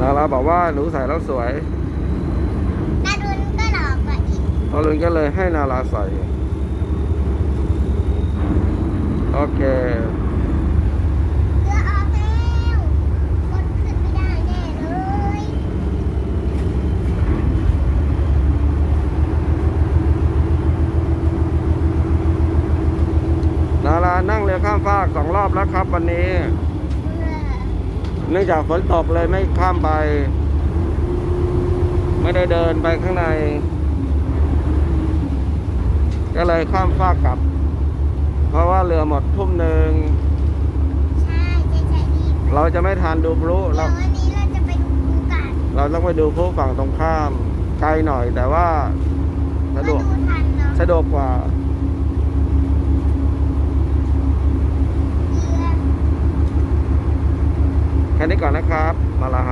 นาราบอกว่าหนูใส่แล้วสวยตาดุนก็หลอกกว่าอีกพอลุนก็เลยให้นาราใส่ โอเคเรือออกแล้วคนขึ้นไม่ได้แน่เลยนารานั่งเรือข้ามฟากสองรอบแล้วครับวันนี้เรือ เนื่องจากฝนตกเลยไม่ข้ามไป ไม่ได้เดินไปข้างใน ก็เลยข้ามฟากกลับ เพราะว่าเรือหมดทุ่มหนึ่งใช่ใช่ใช่ดีเราจะไม่ทันดูพลุเดี๋เรายววันนี้เราจะไปดูภูกันเราต้องไปดูพลุฝั่งตรงข้าม ไกลหน่อยแต่ว่าสะดวกก็ดูทันเนาะสะดวกกว่า แค่นี้ก่อนนะครับ มาลาไฮ